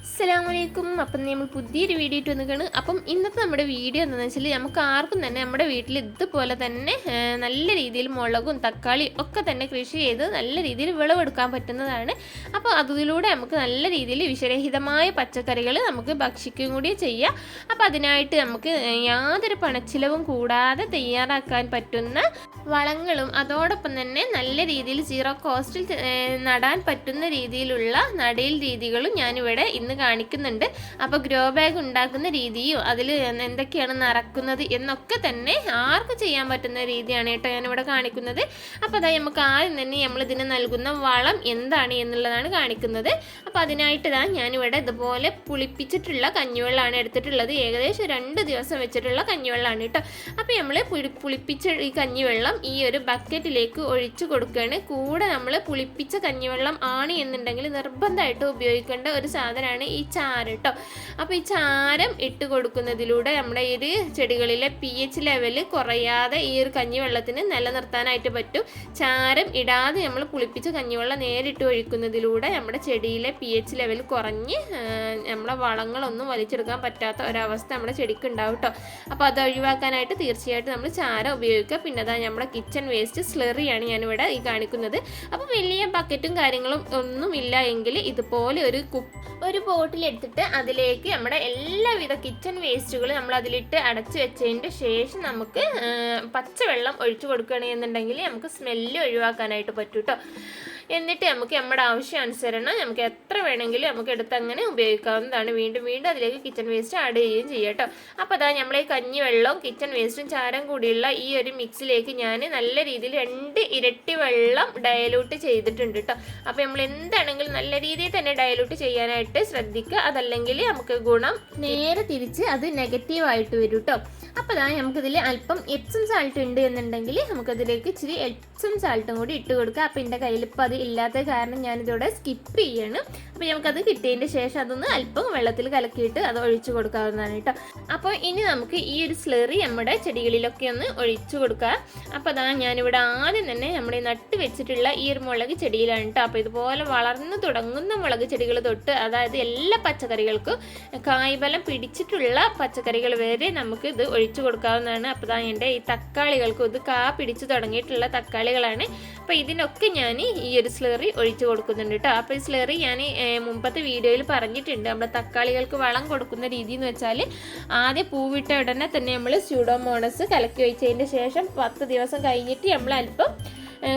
അസ്സലാമലൈക്കും അപ്പം നമ്മൾ പുതിയൊരു വീഡിയോ ഇട്ട് വന്നിക്കാണ് അപ്പം ഇന്നത്തെ നമ്മുടെ വീഡിയോ എന്താണെന്ന് വെച്ചാൽ നമുക്ക് ആർക്കും തന്നെ നമ്മുടെ വീട്ടിൽ ഇതുപോലെ തന്നെ നല്ല രീതിയിൽ മുളകും തക്കാളി ഒക്കെ തന്നെ കൃഷി ചെയ്ത് നല്ല രീതിയിൽ വിളവെടുക്കാൻ പറ്റുന്നതാണ്. അപ്പോൾ അതിലൂടെ നമുക്ക് നല്ല രീതിയിൽ വിഷരഹിതമായ പച്ചക്കറികൾ നമുക്ക് ഭക്ഷിക്കുകയും കൂടി ചെയ്യാം. അപ്പോൾ അതിനായിട്ട് നമുക്ക് യാതൊരു പണച്ചിലവും കൂടാതെ തയ്യാറാക്കാൻ പറ്റുന്ന വളങ്ങളും അതോടൊപ്പം തന്നെ നല്ല രീതിയിൽ സീറോ കോസ്റ്റിൽ നടാൻ പറ്റുന്ന രീതിയിലുള്ള നടീൽ രീതികളും ഞാനിവിടെ ഇന്ന് കാണിക്കുന്നുണ്ട്. അപ്പോൾ ഗ്രോ ബാഗ് ഉണ്ടാക്കുന്ന രീതിയും അതിൽ എന്തൊക്കെയാണ് നിറക്കുന്നത് എന്നൊക്കെ തന്നെ ആർക്ക് ചെയ്യാൻ പറ്റുന്ന രീതിയാണ് കേട്ടോ ഞാനിവിടെ കാണിക്കുന്നത്. അപ്പോൾ അതായത് നമുക്ക് ആദ്യം തന്നെ നമ്മൾ ഇതിന് നൽകുന്ന വളം എന്താണ് എന്നുള്ളതാണ് കാണിക്കുന്നത്. അപ്പോൾ അതിനായിട്ട് ഇതാ ഞാനിവിടെ ഇതുപോലെ പുളിപ്പിച്ചിട്ടുള്ള കഞ്ഞിവെള്ളമാണ് എടുത്തിട്ടുള്ളത്. ഏകദേശം രണ്ട് ദിവസം വെച്ചിട്ടുള്ള കഞ്ഞിവെള്ളമാണ് കേട്ടോ. അപ്പോൾ നമ്മൾ പുളിപ്പിച്ച ഈ കഞ്ഞിവെള്ളം ഈ ഒരു ബക്കറ്റിലേക്ക് ഒഴിച്ചു കൊടുക്കുകയാണ്. കൂടെ നമ്മൾ പുളിപ്പിച്ച കഞ്ഞിവെള്ളം ആണ് എന്നുണ്ടെങ്കിൽ നിർബന്ധമായിട്ട് ഉപയോഗിക്കേണ്ട ഒരു സാധനമാണ് ഈ ചാരം കേട്ടോ അപ്പോൾ ഈ ചാരം ഇട്ട് കൊടുക്കുന്നതിലൂടെ നമ്മുടെ ഈ ഒരു ചെടികളിലെ പി എച്ച് ലെവൽ കുറയാതെ ഈ ഒരു കഞ്ഞിവെള്ളത്തിന് നിലനിർത്താനായിട്ട് പറ്റും. ചാരം ഇടാതെ നമ്മൾ പുളിപ്പിച്ച കഞ്ഞിവെള്ളം നേരിട്ട് ഒഴിക്കുന്നതിലൂടെ നമ്മുടെ ചെടിയിലെ പി എച്ച് ലെവൽ കുറഞ്ഞ് നമ്മളെ വളങ്ങളൊന്നും വലിച്ചെടുക്കാൻ പറ്റാത്ത ഒരവസ്ഥ നമ്മുടെ ചെടിക്ക് ഉണ്ടാവും കേട്ടോ അപ്പോൾ അത് ഒഴിവാക്കാനായിട്ട് തീർച്ചയായിട്ടും നമ്മൾ ചാരം ഉപയോഗിക്കുക. പിന്നെ അതാ നമ്മുടെ കിച്ചൺ വേസ്റ്റ് സ്ലെറിയാണ് ഞാനിവിടെ ഈ കാണിക്കുന്നത്. അപ്പോൾ വലിയ ബക്കറ്റും കാര്യങ്ങളും ഒന്നും ഇല്ല എങ്കിൽ ഇതുപോലെ ഒരു കുപ്പ് ഒരു ബോട്ടിൽ എടുത്തിട്ട് അതിലേക്ക് നമ്മുടെ എല്ലാവിധ കിച്ചൺ വേസ്റ്റുകൾ നമ്മൾ അതിലിട്ട് അടച്ചു വെച്ചതിന്റെ ശേഷം നമുക്ക് പച്ചവെള്ളം ഒഴിച്ചു കൊടുക്കുകയാണെന്നുണ്ടെങ്കിൽ നമുക്ക് സ്മെല്ല് ഒഴിവാക്കാനായിട്ട് പറ്റും കേട്ടോ എന്നിട്ട് നമുക്ക് നമ്മുടെ ആവശ്യാനുസരണം നമുക്ക് എത്ര വേണമെങ്കിലും നമുക്ക് എടുത്ത് അങ്ങനെ ഉപയോഗിക്കാവുന്നതാണ്. വീണ്ടും വീണ്ടും അതിലേക്ക് കിച്ചൺ വേസ്റ്റ് ആഡ് ചെയ്യുകയും ചെയ്യുക കേട്ടോ അപ്പോൾ അതാ നമ്മൾ ഈ കഞ്ഞിവെള്ളവും കിച്ചൺ വേസ്റ്റും ചാരം കൂടിയുള്ള ഈ ഒരു മിക്സിലേക്ക് ഞാൻ നല്ല രീതിയിൽ രണ്ട് ഇരട്ടി വെള്ളം ഡയലൂട്ട് ചെയ്തിട്ടുണ്ട് കേട്ടോ അപ്പോൾ നമ്മൾ എന്താണെങ്കിലും നല്ല രീതിയിൽ തന്നെ ഡയലൂട്ട് ചെയ്യാനായിട്ട് ശ്രദ്ധിക്കുക. അതല്ലെങ്കിൽ നമുക്ക് ഗുണം നേരെ തിരിച്ച് അത് നെഗറ്റീവായിട്ട് വരും കേട്ടോ അപ്പോൾ അതായത് നമുക്കിതിൽ അല്പം എപ്സം സാൾട്ട് ഉണ്ട് എന്നുണ്ടെങ്കിൽ നമുക്കതിലേക്ക് ഇച്ചിരി എപ്സം സാൾട്ടും കൂടി ഇട്ട് കൊടുക്കുക. അപ്പോൾ എന്റെ കയ്യിൽ ഇപ്പോൾ അത് ഇല്ലാത്ത കാരണം ഞാനിതോടെ സ്കിപ്പ് ചെയ്യാണ്. അപ്പോൾ നമുക്കത് കിട്ടിയതിന്റെ ശേഷം അതൊന്ന് അല്പം വെള്ളത്തിൽ കലക്കിയിട്ട് അത് ഒഴിച്ചു കൊടുക്കാവുന്നതാണ് കേട്ടോ അപ്പോൾ ഇനി നമുക്ക് ഈ ഒരു സ്ലെറി നമ്മുടെ ചെടികളിലൊക്കെ ഒന്ന് ഒഴിച്ചു കൊടുക്കുക. അപ്പോൾ അതാ ഞാനിവിടെ ആദ്യം തന്നെ നമ്മുടെ നട്ട് വെച്ചിട്ടുള്ള ഈ ഒരു മുളക് ചെടിയിലാണ് കേട്ടോ അപ്പോൾ ഇതുപോലെ വളർന്നു തുടങ്ങുന്ന മുളക് ചെടികൾ തൊട്ട് അതായത് എല്ലാ പച്ചക്കറികൾക്കും കായ്ഫലം പിടിച്ചിട്ടുള്ള പച്ചക്കറികൾ വരെ നമുക്ക് ഇത് ഒഴിച്ചു കൊടുക്കാവുന്നതാണ്. അപ്പോൾ ഇതാ എന്റെ ഈ തക്കാളികൾക്കും ഇത് കാ പിടിച്ചു തുടങ്ങിയിട്ടുള്ള തക്കാളികളാണ്. അപ്പോൾ ഇതിനൊക്കെ ഞാൻ ഈ ഒരു സ്ലറി ഒഴിച്ചു കൊടുക്കുന്നുണ്ട് കേട്ടോ. അപ്പോൾ ഈ സ്ലറി ഞാൻ മുമ്പത്തെ വീഡിയോയിൽ പറഞ്ഞിട്ടുണ്ട്. നമ്മുടെ തക്കാളികൾക്ക് വളം കൊടുക്കുന്ന രീതി എന്ന് വെച്ചാൽ ആദ്യം പൂവിട്ട ഉടനെ തന്നെ നമ്മൾ സ്യൂഡോമോണസ് കലക്കി ഒഴിച്ചതിന്റെ ശേഷം പത്ത് ദിവസം കഴിഞ്ഞിട്ട് നമ്മൾ അല്പം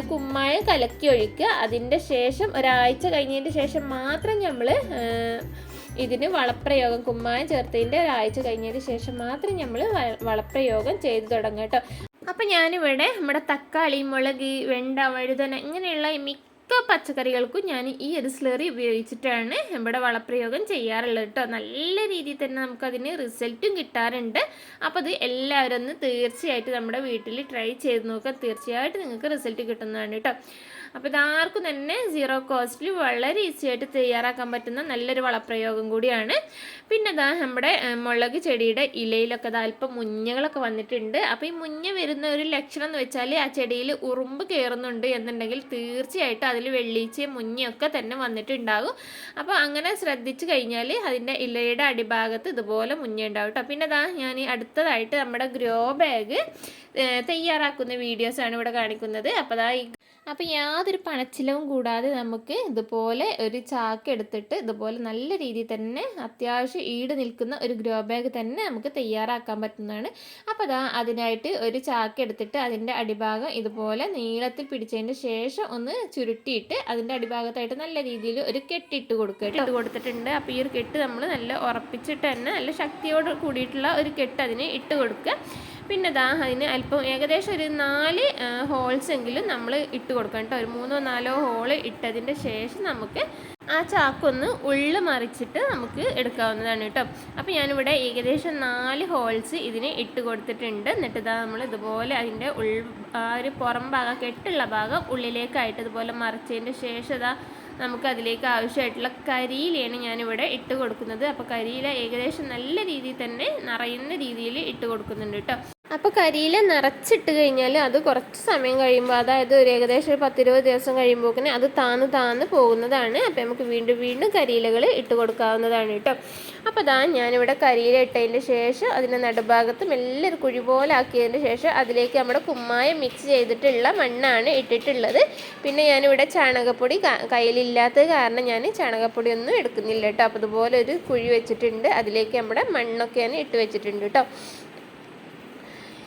കുമ്മായം കലക്കി ഒഴിക്കുക അതിന്റെ ശേഷം ഒരാഴ്ച കഴിഞ്ഞതിന്റെ ശേഷം മാത്രം നമ്മൾ ഇതിന് വളപ്രയോഗം കുമ്മായം ചേർത്തതിന്റെ ഒരാഴ്ച കഴിഞ്ഞതിന് ശേഷം മാത്രം നമ്മൾ വളപ്രയോഗം ചെയ്തു തുടങ്ങും കേട്ടോ. അപ്പം ഞാനിവിടെ നമ്മുടെ തക്കാളി മുളക് വെണ്ട വഴുതന ഇങ്ങനെയുള്ള ഈ മിക്ക പച്ചക്കറികൾക്കും ഞാൻ ഈ ഒരു സ്ലറി ഉപയോഗിച്ചിട്ടാണ് ഇവിടെ വളപ്രയോഗം ചെയ്യാറുള്ളത് കേട്ടോ. നല്ല രീതിയിൽ തന്നെ നമുക്കതിന് റിസൾട്ടും കിട്ടാറുണ്ട്. അപ്പോൾ അത് എല്ലാവരും ഒന്ന് തീർച്ചയായിട്ടും നമ്മുടെ വീട്ടിൽ ട്രൈ ചെയ്ത് നോക്കുക. തീർച്ചയായിട്ടും നിങ്ങൾക്ക് റിസൾട്ട് കിട്ടുന്നതാണ് കേട്ടോ. അപ്പോൾ ഇതാർക്കും തന്നെ സീറോ കോസ്റ്റിൽ വളരെ ഈസി ആയിട്ട് തയ്യാറാക്കാൻ പറ്റുന്ന നല്ലൊരു വളപ്രയോഗം കൂടിയാണ്. പിന്നെ ഇതാ നമ്മുടെ മുളക് ചെടിയുടെ ഇലയിലൊക്കെ ഇതാ അല്പം മുഞ്ഞകളൊക്കെ വന്നിട്ടുണ്ട്. അപ്പോൾ ഈ മുഞ്ഞ വരുന്ന ഒരു ലക്ഷണം എന്ന് വെച്ചാൽ ആ ചെടിയിൽ ഉറുമ്പ് കയറുന്നുണ്ട് എന്നുണ്ടെങ്കിൽ തീർച്ചയായിട്ടും അതിൽ വെള്ളീച്ചയും മുഞ്ഞയൊക്കെ തന്നെ വന്നിട്ടുണ്ടാകും. അപ്പോൾ അങ്ങനെ ശ്രദ്ധിച്ചു കഴിഞ്ഞാൽ അതിന്റെ ഇലയുടെ അടിഭാഗത്ത് ഇതുപോലെ മുഞ്ഞ ഉണ്ടാവും കേട്ടോ. പിന്നെ ഇതാ ഞാൻ അടുത്തതായിട്ട് നമ്മുടെ ഗ്രോ ബാഗ് തയ്യാറാക്കുന്ന വീഡിയോസാണ് ഇവിടെ കാണിക്കുന്നത്. അപ്പോൾ അതാ അപ്പം അപ്പോൾ യാതൊരു പണച്ചിലവും കൂടാതെ നമുക്ക് ഇതുപോലെ ഒരു ചാക്ക് എടുത്തിട്ട് ഇതുപോലെ നല്ല രീതിയിൽ തന്നെ അത്യാവശ്യം ഈട് നിൽക്കുന്ന ഒരു ഗ്രോ ബാഗ് തന്നെ നമുക്ക് തയ്യാറാക്കാൻ പറ്റുന്നതാണ്. അപ്പോൾ അതാ അതിനായിട്ട് ഒരു ചാക്ക് എടുത്തിട്ട് അതിന്റെ അടിഭാഗം ഇതുപോലെ നീളത്തിൽ പിടിച്ചതിന് ശേഷം ഒന്ന് ചുരുട്ടിയിട്ട് അതിന്റെ അടിഭാഗത്തായിട്ട് നല്ല രീതിയിൽ ഒരു കെട്ടിട്ട് കൊടുക്കുക. ഇട്ട് കൊടുത്തിട്ടുണ്ട്. അപ്പോൾ ഈ ഒരു കെട്ട് നമ്മൾ നല്ല ഉറപ്പിച്ചിട്ട് തന്നെ നല്ല ശക്തിയോട് കൂടിയിട്ടുള്ള ഒരു കെട്ട് അതിന് ഇട്ട് കൊടുക്കുക. പിന്നെ ദാ അതിന് അല്പം ഏകദേശം ഒരു നാല് ഹോൾസ് എങ്കിലും നമ്മൾ ഇട്ട് കൊടുക്കണം കേട്ടോ. ഒരു മൂന്നോ നാലോ ഹോൾ ഇട്ടതിന്റെ ശേഷം നമുക്ക് ആ ചാക്കൊന്ന് ഉള്ളു മറിച്ചിട്ട് നമുക്ക് എടുക്കാവുന്നതാണ് കേട്ടോ. അപ്പോൾ ഞാനിവിടെ ഏകദേശം നാല് ഹോൾസ് ഇതിന് ഇട്ട് കൊടുത്തിട്ടുണ്ട്. എന്നിട്ട് ഇതാ നമ്മൾ ഇതുപോലെ അതിന്റെ ഉൾ ആ ഒരു പുറം ഭാഗം കെട്ടുള്ള ഭാഗം ഉള്ളിലേക്കായിട്ട് ഇതുപോലെ മറിച്ചതിന്റെ ശേഷം ഇതാ നമുക്ക് അതിലേക്ക് ആവശ്യമായിട്ടുള്ള കരിയിലയാണ് ഞാനിവിടെ ഇട്ട് കൊടുക്കുന്നത്. അപ്പോൾ കരിയില ഏകദേശം നല്ല രീതിയിൽ തന്നെ നിറയുന്ന രീതിയിൽ ഇട്ട് കൊടുക്കുന്നുണ്ട് കേട്ടോ. അപ്പോൾ കരിയില നിറച്ചിട്ട് കഴിഞ്ഞാൽ അത് കുറച്ച് സമയം കഴിയുമ്പോൾ അതായത് ഒരു ഏകദേശം ഒരു പത്തിരുപത് ദിവസം കഴിയുമ്പോൾ അത് താന്ന് താന്ന് പോകുന്നതാണ്. അപ്പോൾ നമുക്ക് വീണ്ടും വീണ്ടും കരിയിലകൾ ഇട്ട് കൊടുക്കാവുന്നതാണ് കേട്ടോ. അപ്പോൾ അതാ ഞാനിവിടെ കരിയില ഇട്ടതിന് ശേഷം അതിന്റെ നടുഭാഗത്ത് മെല്ലെ ഒരു കുഴി പോലെ ആക്കിയതിന് ശേഷം അതിലേക്ക് നമ്മുടെ കുമ്മായം മിക്സ് ചെയ്തിട്ടുള്ള മണ്ണാണ് ഇട്ടിട്ടുള്ളത്. പിന്നെ ഞാനിവിടെ ചാണകപ്പൊടി കയ്യിലില്ലാത്തത് കാരണം ഞാൻ ചാണകപ്പൊടി ഒന്നും എടുക്കുന്നില്ല കേട്ടോ. അപ്പോൾ ഇതുപോലെ ഒരു കുഴി വെച്ചിട്ടുണ്ട്. അതിലേക്ക് നമ്മുടെ മണ്ണൊക്കെയാണ് ഇട്ട് വെച്ചിട്ടുണ്ട് കേട്ടോ.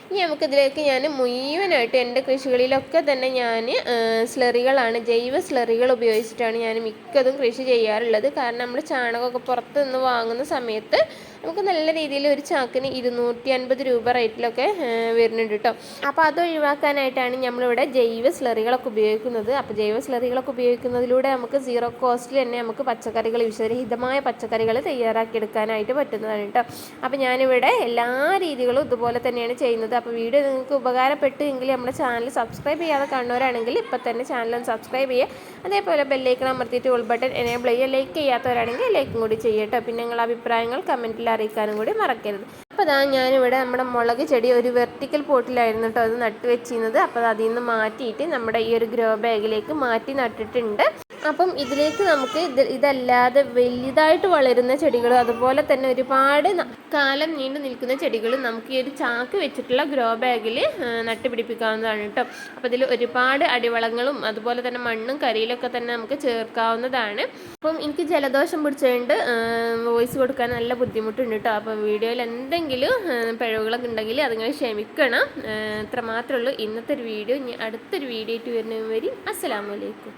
ഇനി നമുക്കിതിലേക്ക് ഞാൻ മുഴുവനായിട്ട് എന്റെ കൃഷികളിലൊക്കെ തന്നെ ഞാൻ സ്ലറികളാണ് ജൈവ സ്ലറികൾ ഉപയോഗിച്ചിട്ടാണ് ഞാൻ മിക്കതും കൃഷി ചെയ്യാറുള്ളത്. കാരണം നമ്മൾ ചാണകമൊക്കെ പുറത്തുനിന്ന് വാങ്ങുന്ന സമയത്ത് നമുക്ക് നല്ല രീതിയിൽ ഒരു ചാക്കിന് ഇരുന്നൂറ്റി അൻപത് രൂപ റേറ്റിലൊക്കെ വരുന്നുണ്ട് കേട്ടോ അപ്പോൾ അത് ഒഴിവാക്കാനായിട്ടാണ് നമ്മളിവിടെ ജൈവ സ്ലറികളൊക്കെ ഉപയോഗിക്കുന്നത്. അപ്പോൾ ജൈവ സ്ലറികളൊക്കെ ഉപയോഗിക്കുന്നതിലൂടെ നമുക്ക് സീറോ കോസ്റ്റിൽ തന്നെ നമുക്ക് പച്ചക്കറികൾ വിഷരഹിതമായ പച്ചക്കറികൾ തയ്യാറാക്കിയെടുക്കാനായിട്ട് പറ്റുന്നതാണ് കേട്ടോ അപ്പോൾ ഞാനിവിടെ എല്ലാ രീതികളും ഇതുപോലെ തന്നെയാണ് ചെയ്യുന്നത്. അപ്പോൾ വീഡിയോ നിങ്ങൾക്ക് ഉപകാരപ്പെട്ടു എങ്കിൽ നമ്മുടെ ചാനൽ സബ്സ്ക്രൈബ് ചെയ്യാതെ കാണുന്നവരാണെങ്കിൽ ഇപ്പം തന്നെ ചാനൽ സബ്സ്ക്രൈബ് ചെയ്യുക. അതേപോലെ ബെല്ലൈക്കൺ അമർത്തിയിട്ട് ഉൾ ബട്ടൺ എനേബിൾ ചെയ്യുക. ലൈക്ക് ചെയ്യാത്തവരാണെങ്കിൽ ലൈക്കും കൂടി ചെയ്യട്ടോ പിന്നെ നിങ്ങളുടെ അഭിപ്രായങ്ങൾ കമന്റിൽ അറിയിക്കാനും കൂടി മറക്കരുത്. അപ്പോൾ അതാ ഞാനിവിടെ നമ്മുടെ മുളക് ചെടി ഒരു വെർട്ടിക്കൽ പോട്ടിലായിരുന്നു കേട്ടോ അത് നട്ടുവെച്ചിരുന്നത്. അപ്പോൾ അത് അതിൽ നിന്ന് മാറ്റിയിട്ട് നമ്മുടെ ഈ ഒരു ഗ്രോ ബാഗിലേക്ക് മാറ്റി നട്ടിട്ടുണ്ട്. അപ്പം ഇതിലേക്ക് നമുക്ക് ഇത് ഇതല്ലാതെ വലുതായിട്ട് വളരുന്ന ചെടികൾ അതുപോലെ തന്നെ ഒരുപാട് കാലം നീണ്ടു നിൽക്കുന്ന ചെടികൾ നമുക്ക് ഈ ഒരു ചാക്ക് വെച്ചിട്ടുള്ള ഗ്രോ ബാഗിൽ നട്ടുപിടിപ്പിക്കാവുന്നതാണ് കേട്ടോ. അപ്പോൾ ഇതിൽ ഒരുപാട് അടിവളങ്ങളും അതുപോലെ തന്നെ മണ്ണും കരിയിലൊക്കെ തന്നെ നമുക്ക് ചേർക്കാവുന്നതാണ്. അപ്പം എനിക്ക് ജലദോഷം പിടിച്ചുകൊണ്ട് വോയിസ് കൊടുക്കാൻ നല്ല ബുദ്ധിമുട്ടുണ്ട് കേട്ടോ. അപ്പം വീഡിയോയിൽ എന്തെങ്കിലും പിഴവുകളൊക്കെ ഉണ്ടെങ്കിൽ അതുങ്ങൾ ക്ഷമിക്കണം. ഇത്ര മാത്രമേ ഉള്ളൂ. ഇന്നത്തെ ഒരു വീഡിയോ ഇനി അടുത്തൊരു വീഡിയോ ആയിട്ട് വരുന്നവരും അസ്സലാമലൈക്കും